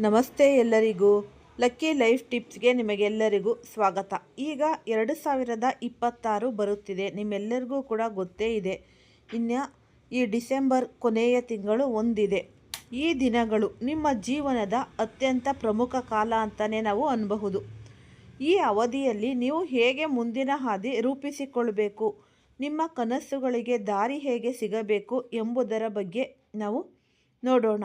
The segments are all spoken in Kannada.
ನಮಸ್ತೆ ಎಲ್ಲರಿಗೂ. ಲಕ್ಕಿ ಲೈಫ್ ಟಿಪ್ಸ್ಗೆ ನಿಮಗೆಲ್ಲರಿಗೂ ಸ್ವಾಗತ. ಈಗ ಎರಡು ಸಾವಿರದ ಇಪ್ಪತ್ತಾರು ಬರುತ್ತಿದೆ. ನಿಮ್ಮೆಲ್ಲರಿಗೂ ಕೂಡ ಗೊತ್ತೇ ಇದೆ. ಇನ್ನು ಈ ಡಿಸೆಂಬರ್ ಕೊನೆಯ ತಿಂಗಳು ಒಂದಿದೆ. ಈ ದಿನಗಳು ನಿಮ್ಮ ಜೀವನದ ಅತ್ಯಂತ ಪ್ರಮುಖ ಕಾಲ ಅಂತಲೇ ನಾವು ಅನ್ಬಹುದು. ಈ ಅವಧಿಯಲ್ಲಿ ನೀವು ಹೇಗೆ ಮುಂದಿನ ಹಾದಿ ರೂಪಿಸಿಕೊಳ್ಬೇಕು ನಿಮ್ಮ ಕನಸುಗಳಿಗೆ ದಾರಿ ಹೇಗೆ ಸಿಗಬೇಕು ಎಂಬುದರ ಬಗ್ಗೆ ನಾವು ನೋಡೋಣ.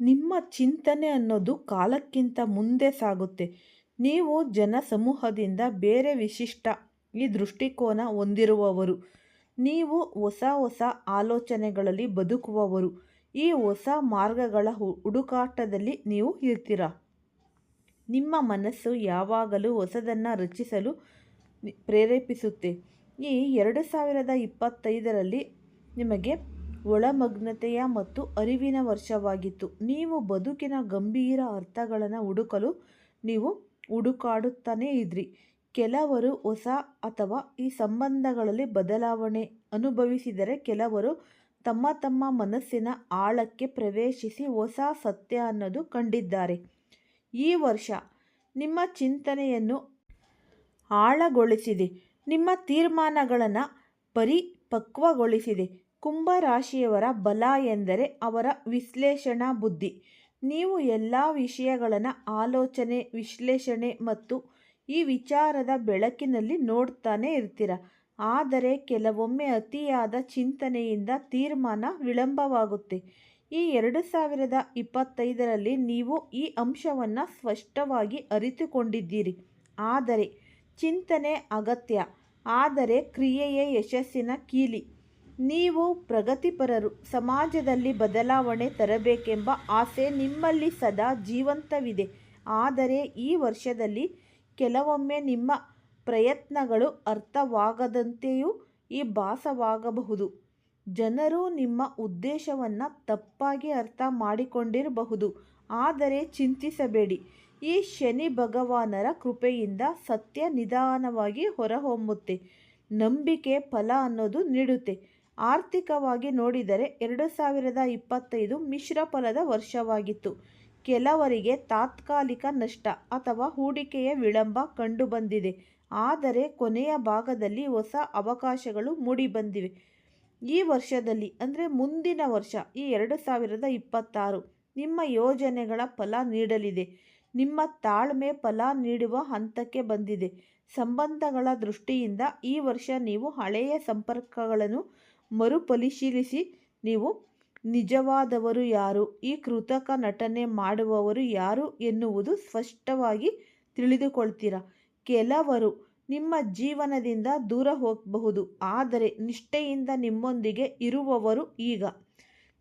ನಿಮ್ಮ ಚಿಂತನೆ ಅನ್ನೋದು ಕಾಲಕ್ಕಿಂತ ಮುಂದೆ ಸಾಗುತ್ತೆ. ನೀವು ಜನಸಮೂಹದಿಂದ ಬೇರೆ ವಿಶಿಷ್ಟ ಈ ದೃಷ್ಟಿಕೋನ ಹೊಂದಿರುವವರು. ನೀವು ಹೊಸ ಹೊಸ ಆಲೋಚನೆಗಳಲ್ಲಿ ಬದುಕುವವರು. ಈ ಹೊಸ ಮಾರ್ಗಗಳ ಹುಡುಕಾಟದಲ್ಲಿ ನೀವು ಇರ್ತೀರ. ನಿಮ್ಮ ಮನಸ್ಸು ಯಾವಾಗಲೂ ಹೊಸದನ್ನು ರಚಿಸಲು ಪ್ರೇರೇಪಿಸುತ್ತೆ. ಈ ಎರಡು ಸಾವಿರದ ಇಪ್ಪತ್ತೈದರಲ್ಲಿ ನಿಮಗೆ ಒಳಮಗ್ನತೆಯ ಮತ್ತು ಅರಿವಿನ ವರ್ಷವಾಗಿತ್ತು. ನೀವು ಬದುಕಿನ ಗಂಭೀರ ಅರ್ಥಗಳನ್ನು ಹುಡುಕಲು ನೀವು ಹುಡುಕಾಡುತ್ತಾನೇ ಇದ್ರಿ. ಕೆಲವರು ಹೊಸ ಅಥವಾ ಈ ಸಂಬಂಧಗಳಲ್ಲಿ ಬದಲಾವಣೆ ಅನುಭವಿಸಿದರೆ ಕೆಲವರು ತಮ್ಮ ತಮ್ಮ ಮನಸ್ಸಿನ ಆಳಕ್ಕೆ ಪ್ರವೇಶಿಸಿ ಹೊಸ ಸತ್ಯ ಅನ್ನೋದು ಕಂಡಿದ್ದಾರೆ. ಈ ವರ್ಷ ನಿಮ್ಮ ಚಿಂತನೆಯನ್ನು ಆಳಗೊಳಿಸಿದೆ. ನಿಮ್ಮ ತೀರ್ಮಾನಗಳನ್ನು ಪರಿಪಕ್ವಗೊಳಿಸಿದೆ. ಕುಂಭರಾಶಿಯವರ ಬಲ ಎಂದರೆ ಅವರ ವಿಶ್ಲೇಷಣಾ ಬುದ್ಧಿ. ನೀವು ಎಲ್ಲ ವಿಷಯಗಳನ್ನು ಆಲೋಚನೆ, ವಿಶ್ಲೇಷಣೆ ಮತ್ತು ಈ ವಿಚಾರದ ಬೆಳಕಿನಲ್ಲಿ ನೋಡ್ತಾನೆ ಇರ್ತೀರ. ಆದರೆ ಕೆಲವೊಮ್ಮೆ ಅತಿಯಾದ ಚಿಂತನೆಯಿಂದ ತೀರ್ಮಾನ ವಿಳಂಬವಾಗುತ್ತೆ. ಈ ಎರಡು ಸಾವಿರದ ಇಪ್ಪತ್ತೈದರಲ್ಲಿ ನೀವು ಈ ಅಂಶವನ್ನು ಸ್ಪಷ್ಟವಾಗಿ ಅರಿತುಕೊಂಡಿದ್ದೀರಿ. ಆದರೆ ಚಿಂತನೆ ಅಗತ್ಯ. ಆದರೆ ಕ್ರಿಯೆಯೇ ಯಶಸ್ಸಿನ ಕೀಲಿ. ನೀವು ಪ್ರಗತಿಪರರು, ಸಮಾಜದಲ್ಲಿ ಬದಲಾವಣೆ ತರಬೇಕೆಂಬ ಆಸೆ ನಿಮ್ಮಲ್ಲಿ ಸದಾ ಜೀವಂತವಿದೆ. ಆದರೆ ಈ ವರ್ಷದಲ್ಲಿ ಕೆಲವೊಮ್ಮೆ ನಿಮ್ಮ ಪ್ರಯತ್ನಗಳು ಅರ್ಥವಾಗದಂತೆಯೂ ಈ ಭಾಸವಾಗಬಹುದು. ಜನರು ನಿಮ್ಮ ಉದ್ದೇಶವನ್ನು ತಪ್ಪಾಗಿ ಅರ್ಥ ಮಾಡಿಕೊಂಡಿರಬಹುದು. ಆದರೆ ಚಿಂತಿಸಬೇಡಿ. ಈ ಶನಿ ಭಗವಾನರ ಕೃಪೆಯಿಂದ ಸತ್ಯ ನಿಧಾನವಾಗಿ ಹೊರಹೊಮ್ಮುತ್ತೆ. ನಂಬಿಕೆ ಫಲ ಅನ್ನೋದು ನೀಡುತ್ತೆ. ಆರ್ಥಿಕವಾಗಿ ನೋಡಿದರೆ ಎರಡು ಸಾವಿರದ ಇಪ್ಪತ್ತೈದು ಮಿಶ್ರ ಫಲದ ವರ್ಷವಾಗಿತ್ತು. ಕೆಲವರಿಗೆ ತಾತ್ಕಾಲಿಕ ನಷ್ಟ ಅಥವಾ ಹೂಡಿಕೆಯ ವಿಳಂಬ ಕಂಡುಬಂದಿದೆ. ಆದರೆ ಕೊನೆಯ ಭಾಗದಲ್ಲಿ ಹೊಸ ಅವಕಾಶಗಳು ಮೂಡಿಬಂದಿವೆ. ಈ ವರ್ಷದಲ್ಲಿ, ಅಂದರೆ ಮುಂದಿನ ವರ್ಷ, ಈ ಎರಡು ಸಾವಿರದ ಇಪ್ಪತ್ತಾರು, ನಿಮ್ಮ ಯೋಜನೆಗಳ ಫಲ ನೀಡಲಿದೆ. ನಿಮ್ಮ ತಾಳ್ಮೆ ಫಲ ನೀಡುವ ಹಂತಕ್ಕೆ ಬಂದಿದೆ. ಸಂಬಂಧಗಳ ದೃಷ್ಟಿಯಿಂದ ಈ ವರ್ಷ ನೀವು ಹಳೆಯ ಸಂಪರ್ಕಗಳನ್ನು ಮರುಪರಿಶೀಲಿಸಿ, ನೀವು ನಿಜವಾದವರು ಯಾರು? ಈ ಕೃತಕ ನಟನೆ ಮಾಡುವವರು ಯಾರು ಎನ್ನುವುದು ಸ್ಪಷ್ಟವಾಗಿ ತಿಳಿದುಕೊಳ್ತೀರಾ? ಕೆಲವರು ನಿಮ್ಮ ಜೀವನದಿಂದ ದೂರ ಹೋಗಬಹುದು, ಆದರೆ ನಿಷ್ಠೆಯಿಂದ ನಿಮ್ಮೊಂದಿಗೆ ಇರುವವರು ಈಗ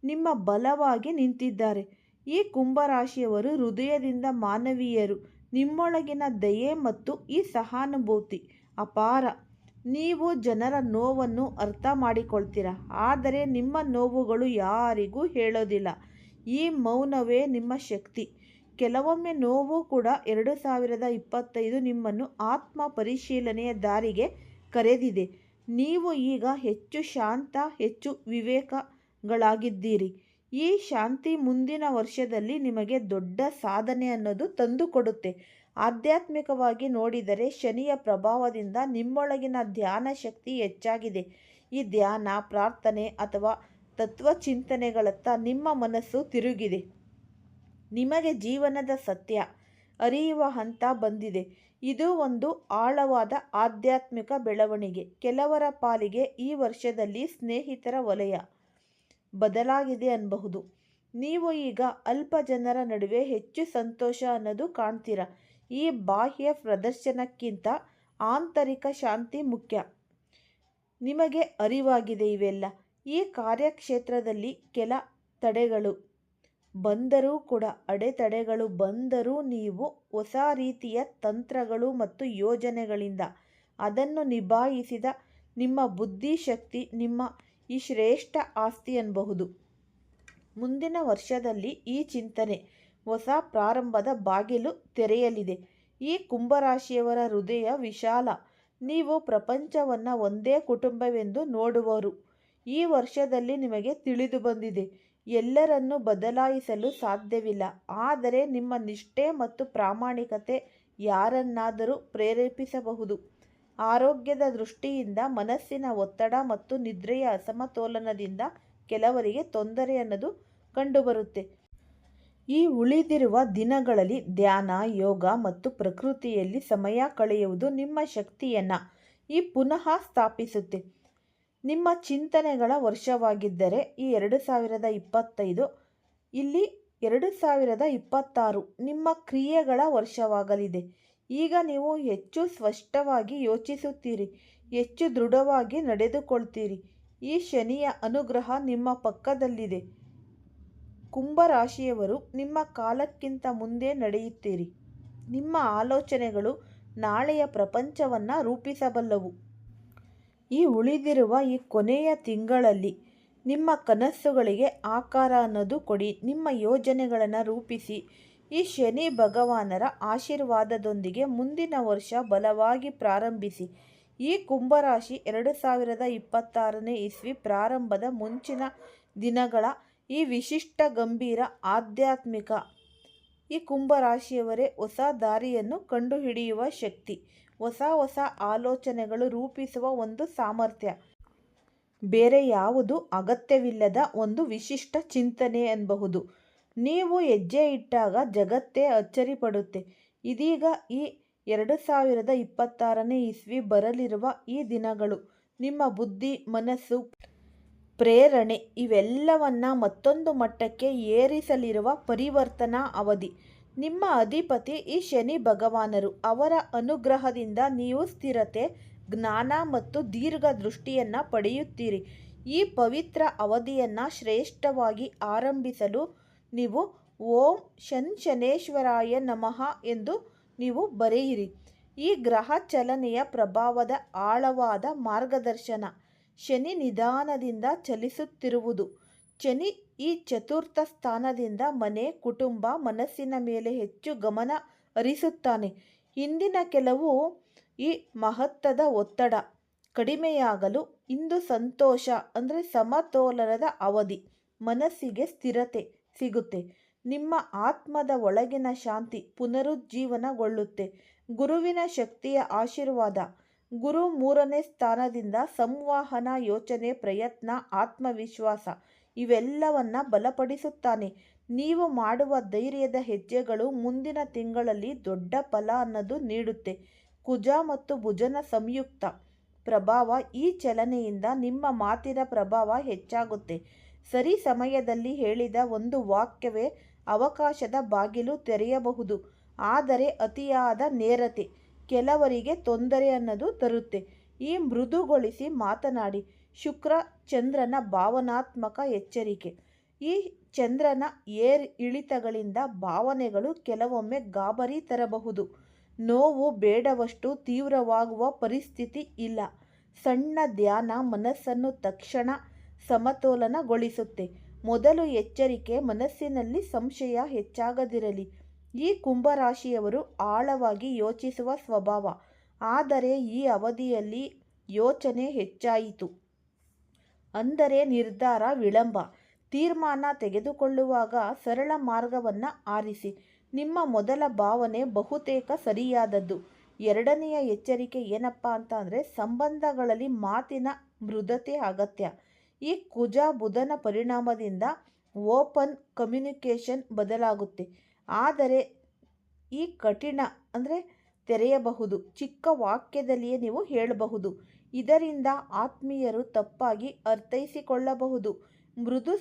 ನಿಮ್ಮ ಬಲವಾಗಿ ನಿಂತಿದ್ದಾರೆ. ಈ ಕುಂಭರಾಶಿಯವರು ಹೃದಯದಿಂದ ಮಾನವೀಯರು, ನಿಮ್ಮೊಳಗಿನ ದಯೆ ಮತ್ತು ಈ ಸಹಾನುಭೂತಿ ಅಪಾರ ನೀವು ಜನರ ನೋವನ್ನು ಅರ್ಥ ಮಾಡಿಕೊಳ್ತೀರ ಆದರೆ ನಿಮ್ಮ ನೋವುಗಳು ಯಾರಿಗೂ ಹೇಳೋದಿಲ್ಲ. ಈ ಮೌನವೇ ನಿಮ್ಮ ಶಕ್ತಿ. ಕೆಲವೊಮ್ಮೆ ನೋವು ಕೂಡ ಎರಡು ಸಾವಿರದ ಇಪ್ಪತ್ತೈದು ನಿಮ್ಮನ್ನು ಆತ್ಮ ಪರಿಶೀಲನೆಯ ದಾರಿಗೆ ಕರೆದಿದೆ. ನೀವು ಈಗ ಹೆಚ್ಚು ಶಾಂತ, ಹೆಚ್ಚು ವಿವೇಕಗಳಾಗಿದ್ದೀರಿ. ಈ ಶಾಂತಿ ಮುಂದಿನ ವರ್ಷದಲ್ಲಿ ನಿಮಗೆ ದೊಡ್ಡ ಸಾಧನೆ ಅನ್ನೋದು ತಂದುಕೊಡುತ್ತೆ. ಆಧ್ಯಾತ್ಮಿಕವಾಗಿ ನೋಡಿದರೆ ಶನಿಯ ಪ್ರಭಾವದಿಂದ ನಿಮ್ಮೊಳಗಿನ ಧ್ಯಾನ ಶಕ್ತಿ ಹೆಚ್ಚಾಗಿದೆ. ಈ ಧ್ಯಾನ, ಪ್ರಾರ್ಥನೆ ಅಥವಾ ತತ್ವಚಿಂತನೆಗಳತ್ತ ನಿಮ್ಮ ಮನಸ್ಸು ತಿರುಗಿದೆ. ನಿಮಗೆ ಜೀವನದ ಸತ್ಯ ಅರಿಯುವ ಹಂತ ಬಂದಿದೆ. ಇದು ಒಂದು ಆಳವಾದ ಆಧ್ಯಾತ್ಮಿಕ ಬೆಳವಣಿಗೆ. ಕೆಲವರ ಪಾಲಿಗೆ ಈ ವರ್ಷದಲ್ಲಿ ಸ್ನೇಹಿತರ ವಲಯ. ಬದಲಾಗಿದೆ ಅನ್ನಬಹುದು ನೀವು ಈಗ ಅಲ್ಪ ಜನರ ನಡುವೆ ಹೆಚ್ಚು ಸಂತೋಷ ಅನ್ನೋದು ಕಾಣ್ತೀರ. ಈ ಬಾಹ್ಯ ಪ್ರದರ್ಶನಕ್ಕಿಂತ ಆಂತರಿಕ ಶಾಂತಿ ಮುಖ್ಯ. ನಿಮಗೆ ಅರಿವಾಗಿದೆ ಇವೆಲ್ಲ. ಈ ಕಾರ್ಯಕ್ಷೇತ್ರದಲ್ಲಿ ಕೆಲ ತಡೆಗಳು. ಬಂದರೂ ಕೂಡ, ಅಡೆತಡೆಗಳು ಬಂದರೂ ನೀವು ಹೊಸ ರೀತಿಯ ತಂತ್ರಗಳು ಮತ್ತು ಯೋಜನೆಗಳಿಂದ ಅದನ್ನು ನಿಭಾಯಿಸಿದ ನಿಮ್ಮ ಬುದ್ಧಿಶಕ್ತಿ, ನಿಮ್ಮ ಈ ಶ್ರೇಷ್ಠ ಆಸ್ತಿ ಎನ್ನಬಹುದು ಮುಂದಿನ ವರ್ಷದಲ್ಲಿ ಈ ಚಿಂತನೆ ಹೊಸ ಪ್ರಾರಂಭದ ಬಾಗಿಲು ತೆರೆಯಲಿದೆ. ಈ ಕುಂಭರಾಶಿಯವರ ಹೃದಯ ವಿಶಾಲ. ನೀವು ಪ್ರಪಂಚವನ್ನು ಒಂದೇ ಕುಟುಂಬವೆಂದು ನೋಡುವರು. ಈ ವರ್ಷದಲ್ಲಿ ನಿಮಗೆ ತಿಳಿದು ಬಂದಿದೆ. ಎಲ್ಲರನ್ನೂ ಬದಲಾಯಿಸಲು ಸಾಧ್ಯವಿಲ್ಲ. ಆದರೆ ನಿಮ್ಮ ನಿಷ್ಠೆ ಮತ್ತು ಪ್ರಾಮಾಣಿಕತೆ ಯಾರನ್ನಾದರೂ ಪ್ರೇರೇಪಿಸಬಹುದು. ಆರೋಗ್ಯದ ದೃಷ್ಟಿಯಿಂದ, ಮನಸ್ಸಿನ ಒತ್ತಡ ಮತ್ತು ನಿದ್ರೆಯ ಅಸಮತೋಲನದಿಂದ ಕೆಲವರಿಗೆ ತೊಂದರೆ ಅನ್ನೋದು ಕಂಡುಬರುತ್ತೆ. ಈ ಉಳಿದಿರುವ ದಿನಗಳಲ್ಲಿ ಧ್ಯಾನ, ಯೋಗ ಮತ್ತು ಪ್ರಕೃತಿಯಲ್ಲಿ ಸಮಯ ಕಳೆಯುವುದು ನಿಮ್ಮ ಶಕ್ತಿಯನ್ನು ಈ ಪುನಃ ಸ್ಥಾಪಿಸುತ್ತೆ. ನಿಮ್ಮ ಚಿಂತನೆಗಳ ವರ್ಷವಾಗಿದ್ದರೆ ಈ ಎರಡು ಸಾವಿರದ ಇಪ್ಪತ್ತೈದು, ಇಲ್ಲಿ ಎರಡು ಸಾವಿರದ ಇಪ್ಪತ್ತಾರು ನಿಮ್ಮ ಕ್ರಿಯೆಗಳ ವರ್ಷವಾಗಲಿದೆ. ಈಗ ನೀವು ಹೆಚ್ಚು ಸ್ಪಷ್ಟವಾಗಿ ಯೋಚಿಸುತ್ತೀರಿ, ಹೆಚ್ಚು ದೃಢವಾಗಿ ನಡೆದುಕೊಳ್ತೀರಿ. ಈ ಶನಿಯ ಅನುಗ್ರಹ ನಿಮ್ಮ ಪಕ್ಕದಲ್ಲಿದೆ. ಕುಂಭರಾಶಿಯವರು ನಿಮ್ಮ ಕಾಲಕ್ಕಿಂತ ಮುಂದೆ ನಡೆಯುತ್ತೀರಿ. ನಿಮ್ಮ ಆಲೋಚನೆಗಳು ನಾಳೆಯ ಪ್ರಪಂಚವನ್ನು ರೂಪಿಸಬಲ್ಲವು. ಈ ಉಳಿದಿರುವ ಈ ಕೊನೆಯ ತಿಂಗಳಲ್ಲಿ ನಿಮ್ಮ ಕನಸುಗಳಿಗೆ ಆಕಾರ ಅನ್ನೋದು ಕೊಡಿ. ನಿಮ್ಮ ಯೋಜನೆಗಳನ್ನು ರೂಪಿಸಿ. ಈ ಶನಿ ಭಗವಾನರ ಆಶೀರ್ವಾದದೊಂದಿಗೆ ಮುಂದಿನ ವರ್ಷ ಬಲವಾಗಿ ಪ್ರಾರಂಭಿಸಿ. ಈ ಕುಂಭರಾಶಿ ಎರಡು ಸಾವಿರದ ಇಪ್ಪತ್ತಾರನೇ ಇಸ್ವಿ ಪ್ರಾರಂಭದ ಮುಂಚಿನ ದಿನಗಳ ಈ ವಿಶಿಷ್ಟ ಗಂಭೀರ ಆಧ್ಯಾತ್ಮಿಕ ಈ ಕುಂಭರಾಶಿಯವರೇ ಹೊಸ ದಾರಿಯನ್ನು ಕಂಡುಹಿಡಿಯುವ ಶಕ್ತಿ, ಹೊಸ ಹೊಸ ಆಲೋಚನೆಗಳು ರೂಪಿಸುವ ಒಂದು ಸಾಮರ್ಥ್ಯ. ಬೇರೆ ಯಾವುದು ಅಗತ್ಯವಿಲ್ಲದ ಒಂದು ವಿಶಿಷ್ಟ ಚಿಂತನೆ ಅನ್ನಬಹುದು ನೀವು ಹೆಜ್ಜೆ ಇಟ್ಟಾಗ ಜಗತ್ತೇ ಅಚ್ಚರಿಪಡುತ್ತೆ. ಇದೀಗ ಈ ಎರಡು ಸಾವಿರದ ಇಪ್ಪತ್ತಾರನೇ ಇಸ್ವಿ ಬರಲಿರುವ ಈ ದಿನಗಳು, ನಿಮ್ಮ ಬುದ್ಧಿ, ಮನಸ್ಸು, ಪ್ರೇರಣೆ ಇವೆಲ್ಲವನ್ನ ಮತ್ತೊಂದು ಮಟ್ಟಕ್ಕೆ ಏರಿಸಲಿರುವ ಪರಿವರ್ತನಾ ಅವಧಿ. ನಿಮ್ಮ ಅಧಿಪತಿ ಈ ಶನಿ ಭಗವಾನರು. ಅವರ ಅನುಗ್ರಹದಿಂದ ನೀವು ಸ್ಥಿರತೆ, ಜ್ಞಾನ ಮತ್ತು ದೀರ್ಘ ದೃಷ್ಟಿಯನ್ನು ಪಡೆಯುತ್ತೀರಿ. ಈ ಪವಿತ್ರ ಅವಧಿಯನ್ನು ಶ್ರೇಷ್ಠವಾಗಿ ಆರಂಭಿಸಲು ನೀವು ಓಂ ಶನ್ ಶನೇಶ್ವರಾಯ ನಮಃ ಎಂದು ನೀವು ಬರೆಯಿರಿ. ಈ ಗ್ರಹ ಚಲನೆಯ ಪ್ರಭಾವದ ಆಳವಾದ ಮಾರ್ಗದರ್ಶನ ಶನಿ ನಿಧಾನದಿಂದ ಚಲಿಸುತ್ತಿರುವುದು. ಶನಿ ಈ ಚತುರ್ಥ ಸ್ಥಾನದಿಂದ ಮನೆ, ಕುಟುಂಬ, ಮನಸ್ಸಿನ ಮೇಲೆ ಹೆಚ್ಚು ಗಮನ ಹರಿಸುತ್ತಾನೆ. ಹಿಂದಿನ ಕೆಲವು ಈ ಮಹತ್ತದ ಒತ್ತಡ ಕಡಿಮೆಯಾಗಲು ಇಂದು ಸಂತೋಷ ಅಂದರೆ ಸಮತೋಲನದ ಅವಧಿ ಮನಸ್ಸಿಗೆ ಸ್ಥಿರತೆ ಸಿಗುತ್ತೆ. ನಿಮ್ಮ ಆತ್ಮದ ಒಳಗಿನ ಶಾಂತಿ ಪುನರುಜ್ಜೀವನಗೊಳ್ಳುತ್ತೆ. ಗುರುವಿನ ಶಕ್ತಿಯ ಆಶೀರ್ವಾದ. ಗುರು ಮೂರನೇ ಸ್ಥಾನದಿಂದ ಸಂವಹನ, ಯೋಚನೆ, ಪ್ರಯತ್ನ, ಆತ್ಮವಿಶ್ವಾಸ ಇವೆಲ್ಲವನ್ನ ಬಲಪಡಿಸುತ್ತಾನೆ. ನೀವು ಮಾಡುವ ಧೈರ್ಯದ ಹೆಜ್ಜೆಗಳು ಮುಂದಿನ ತಿಂಗಳಲ್ಲಿ ದೊಡ್ಡ ಫಲ ಅನ್ನೋದು ನೀಡುತ್ತೆ. ಕುಜ ಮತ್ತು ಭುಜನ ಸಂಯುಕ್ತ ಪ್ರಭಾವ ಈ ಚಲನೆಯಿಂದ ನಿಮ್ಮ ಮಾತಿನ ಪ್ರಭಾವ ಹೆಚ್ಚಾಗುತ್ತೆ. ಸರಿ ಸಮಯದಲ್ಲಿ ಹೇಳಿದ ಒಂದು ವಾಕ್ಯವೇ ಅವಕಾಶದ ಬಾಗಿಲು ತೆರೆಯಬಹುದು. ಆದರೆ ಅತಿಯಾದ ನೇರತೆ ಕೆಲವರಿಗೆ ತೊಂದರೆ ಅನ್ನೋದು ತರುತ್ತೆ. ಈ ಮೃದುಗೊಳಿಸಿ ಮಾತನಾಡಿ. ಶುಕ್ರ ಚಂದ್ರನ ಭಾವನಾತ್ಮಕ ಎಚ್ಚರಿಕೆ. ಈ ಚಂದ್ರನ ಏರ್ ಇಳಿತಗಳಿಂದ ಭಾವನೆಗಳು ಕೆಲವೊಮ್ಮೆ ಗಾಬರಿ ತರಬಹುದು. ನೋವು ಬೇಡವಷ್ಟು ತೀವ್ರವಾಗುವ ಪರಿಸ್ಥಿತಿ ಇಲ್ಲ. ಸಣ್ಣ ಧ್ಯಾನ ಮನಸ್ಸನ್ನು ತಕ್ಷಣ ಸಮತೋಲನಗೊಳಿಸುತ್ತೆ. ಮೊದಲು ಎಚ್ಚರಿಕೆ, ಮನಸ್ಸಿನಲ್ಲಿ ಸಂಶಯ ಹೆಚ್ಚಾಗದಿರಲಿ. ಈ ಕುಂಭರಾಶಿಯವರು ಆಳವಾಗಿ ಯೋಚಿಸುವ ಸ್ವಭಾವ. ಆದರೆ ಈ ಅವಧಿಯಲ್ಲಿ ಯೋಚನೆ ಹೆಚ್ಚಾಯಿತು. ಅಂದರೆ ನಿರ್ಧಾರ ವಿಳಂಬ. ತೀರ್ಮಾನ ತೆಗೆದುಕೊಳ್ಳುವಾಗ ಸರಳ ಮಾರ್ಗವನ್ನು ಆರಿಸಿ. ನಿಮ್ಮ ಮೊದಲ ಭಾವನೆ ಬಹುತೇಕ ಸರಿಯಾದದ್ದು. ಎರಡನೆಯ ಎಚ್ಚರಿಕೆ ಏನಪ್ಪ ಅಂತ ಅಂದರೆ ಸಂಬಂಧಗಳಲ್ಲಿ ಮಾತಿನ ಮೃದತೆ ಅಗತ್ಯ. ಈ ಕುಜ ಬುಧನ ಪರಿಣಾಮದಿಂದ ಓಪನ್ ಕಮ್ಯುನಿಕೇಷನ್ ಬದಲಾಗುತ್ತೆ. ಆದರೆ ಈ ಕಠಿಣ ಅಂದರೆ ತೆರೆಯಬಹುದು. ಚಿಕ್ಕ ವಾಕ್ಯದಲ್ಲಿಯೇ ನೀವು ಹೇಳಬಹುದು. ಇದರಿಂದ ಆತ್ಮೀಯರು ತಪ್ಪಾಗಿ ಅರ್ಥೈಸಿಕೊಳ್ಳಬಹುದು. ಮೃದು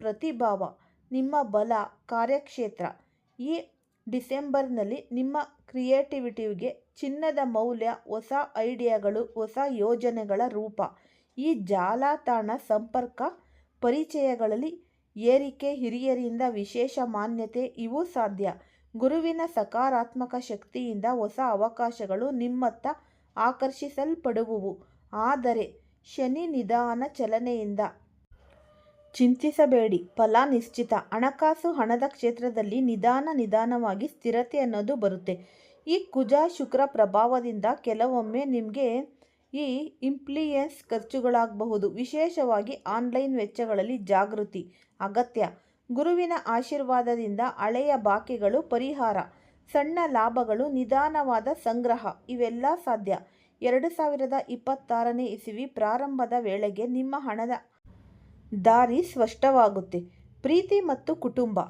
ಪ್ರತಿಭಾವ, ನಿಮ್ಮ ಬಲ, ಕಾರ್ಯಕ್ಷೇತ್ರ. ಈ ಡಿಸೆಂಬರ್ನಲ್ಲಿ ನಿಮ್ಮ ಕ್ರಿಯೇಟಿವಿಟಿಗೆ ಚಿನ್ನದ ಮೌಲ್ಯ, ಹೊಸ ಐಡಿಯಾಗಳು, ಹೊಸ ಯೋಜನೆಗಳ ರೂಪ. ಈ ಜಾಲತಾಣ ಸಂಪರ್ಕ ಪರಿಚಯಗಳಲ್ಲಿ ಏರಿಕೆ, ಹಿರಿಯರಿಂದ ವಿಶೇಷ ಮಾನ್ಯತೆ ಇವು ಸಾಧ್ಯ. ಗುರುವಿನ ಸಕಾರಾತ್ಮಕ ಶಕ್ತಿಯಿಂದ ಹೊಸ ಅವಕಾಶಗಳು ನಿಮ್ಮತ್ತ ಆಕರ್ಷಿಸಲ್ಪಡುವುವು. ಆದರೆ ಶನಿ ನಿಧಾನ ಚಲನೆಯಿಂದ ಚಿಂತಿಸಬೇಡಿ. ಫಲ ನಿಶ್ಚಿತ. ಹಣಕಾಸು ಹಣದ ಕ್ಷೇತ್ರದಲ್ಲಿ ನಿಧಾನ ನಿಧಾನವಾಗಿ ಸ್ಥಿರತೆ ಅನ್ನೋದು ಬರುತ್ತೆ. ಈ ಕುಜ ಶುಕ್ರ ಪ್ರಭಾವದಿಂದ ಕೆಲವೊಮ್ಮೆ ನಿಮಗೆ ಈ ಇಂಪ್ಲಿಯನ್ಸ್ ಖರ್ಚುಗಳಾಗಬಹುದು. ವಿಶೇಷವಾಗಿ ಆನ್ಲೈನ್ ವೆಚ್ಚಗಳಲ್ಲಿ ಜಾಗೃತಿ, ಅಗತ್ಯ, ಗುರುವಿನ ಆಶೀರ್ವಾದದಿಂದ ಹಳೆಯ ಬಾಕಿಗಳು ಪರಿಹಾರ, ಸಣ್ಣ ಲಾಭಗಳು, ನಿಧಾನವಾದ ಸಂಗ್ರಹ, ಇವೆಲ್ಲ ಸಾಧ್ಯ. ಎರಡು ಸಾವಿರದ ಇಪ್ಪತ್ತಾರನೇ ಇಸವಿ ಪ್ರಾರಂಭದ ವೇಳೆಗೆ ನಿಮ್ಮ ಹಣದ ದಾರಿ ಸ್ಪಷ್ಟವಾಗುತ್ತೆ. ಪ್ರೀತಿ ಮತ್ತು ಕುಟುಂಬ.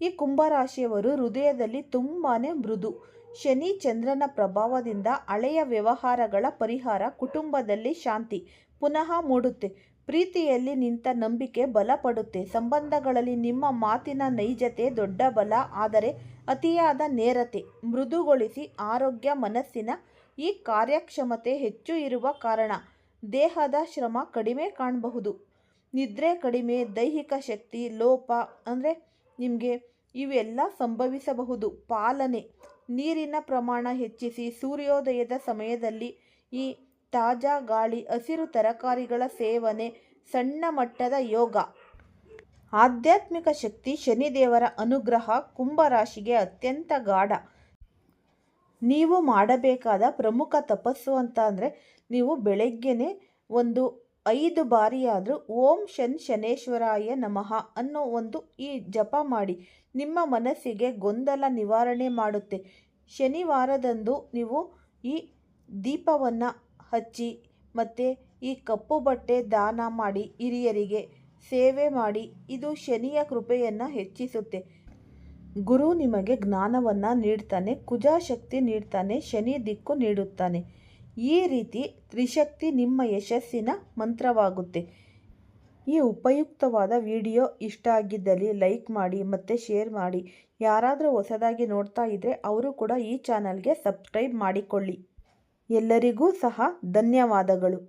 ಈ ಕುಂಭರಾಶಿಯವರು ಹೃದಯದಲ್ಲಿ ತುಂಬಾ ಮೃದು. ಶನಿ ಚಂದ್ರನ ಪ್ರಭಾವದಿಂದ ಹಳೆಯ ವ್ಯವಹಾರಗಳ ಪರಿಹಾರ ಕುಟುಂಬದಲ್ಲಿ ಶಾಂತಿ ಪುನಃ ಮೂಡುತ್ತೆ. ಪ್ರೀತಿಯಲ್ಲಿ ನಿಂತ ನಂಬಿಕೆ ಬಲಪಡುತ್ತೆ. ಸಂಬಂಧಗಳಲ್ಲಿ ನಿಮ್ಮ ಮಾತಿನ ನೈಜತೆ ದೊಡ್ಡ ಬಲ, ಆದರೆ ಅತಿಯಾದ ನೇರತೆ ಮೃದುಗೊಳಿಸಿ ಆರೋಗ್ಯ ಮನಸ್ಸಿನ ಈ ಕಾರ್ಯಕ್ಷಮತೆ ಹೆಚ್ಚು ಇರುವ ಕಾರಣ ದೇಹದ ಶ್ರಮ ಕಡಿಮೆ ಕಾಣಬಹುದು. ನಿದ್ರೆ ಕಡಿಮೆ, ದೈಹಿಕ ಶಕ್ತಿ, ಲೋಪ, ಅಂದರೆ ನಿಮಗೆ ಇವೆಲ್ಲ ಸಂಭವಿಸಬಹುದು. ಪಾಲನೆ ನೀರಿನ ಪ್ರಮಾಣ ಹೆಚ್ಚಿಸಿ ಸೂರ್ಯೋದಯದ ಸಮಯದಲ್ಲಿ ಈ ತಾಜಾ ಗಾಳಿ ಹಸಿರು ತರಕಾರಿಗಳ ಸೇವನೆ ಸಣ್ಣ ಮಟ್ಟದ ಯೋಗ. ಆಧ್ಯಾತ್ಮಿಕ ಶಕ್ತಿ ಶನಿದೇವರ ಅನುಗ್ರಹ ಕುಂಭರಾಶಿಗೆ ಅತ್ಯಂತ ಗಾಢ. ನೀವು ಮಾಡಬೇಕಾದ ಪ್ರಮುಖ ತಪಸ್ಸು ಅಂತ ಅಂದರೆ ನೀವು ಬೆಳಗ್ಗೆನೆ ಒಂದು ಐದು ಬಾರಿಯಾದರೂ ಓಂ ಶನ್ ಶನೇಶ್ವರಾಯ ನಮಃ ಅನ್ನೋ ಒಂದು ಈ ಜಪ ಮಾಡಿ ನಿಮ್ಮ ಮನಸ್ಸಿಗೆ ಗೊಂದಲ ನಿವಾರಣೆ ಮಾಡುತ್ತೆ. ಶನಿವಾರದಂದು ನೀವು ಈ ದೀಪವನ್ನು ಹಚ್ಚಿ ಮತ್ತು ಈ ಕಪ್ಪು ಬಟ್ಟೆ ದಾನ ಮಾಡಿ ಹಿರಿಯರಿಗೆ ಸೇವೆ ಮಾಡಿ ಇದು ಶನಿಯ ಕೃಪೆಯನ್ನು ಹೆಚ್ಚಿಸುತ್ತೆ. ಗುರು ನಿಮಗೆ ಜ್ಞಾನವನ್ನು ನೀಡ್ತಾನೆ, ಕುಜಾಶಕ್ತಿ ನೀಡ್ತಾನೆ, ಶನಿ ದಿಕ್ಕು ನೀಡುತ್ತಾನೆ. ಈ ರೀತಿ ತ್ರಿಶಕ್ತಿ ನಿಮ್ಮ ಯಶಸ್ಸಿನ ಮಂತ್ರವಾಗುತ್ತೆ. ಈ ಉಪಯುಕ್ತವಾದ ವಿಡಿಯೋ ಇಷ್ಟ ಆಗಿದ್ದಲ್ಲಿ ಲೈಕ್ ಮಾಡಿ ಮತ್ತು ಶೇರ್ ಮಾಡಿ. ಯಾರಾದರೂ ಹೊಸದಾಗಿ ನೋಡ್ತಾ ಇದ್ದರೆ ಅವರು ಕೂಡ ಈ ಚಾನಲ್ಗೆ ಸಬ್ಸ್ಕ್ರೈಬ್ ಮಾಡಿಕೊಳ್ಳಿ. ಎಲ್ಲರಿಗೂ ಸಹ ಧನ್ಯವಾದಗಳು.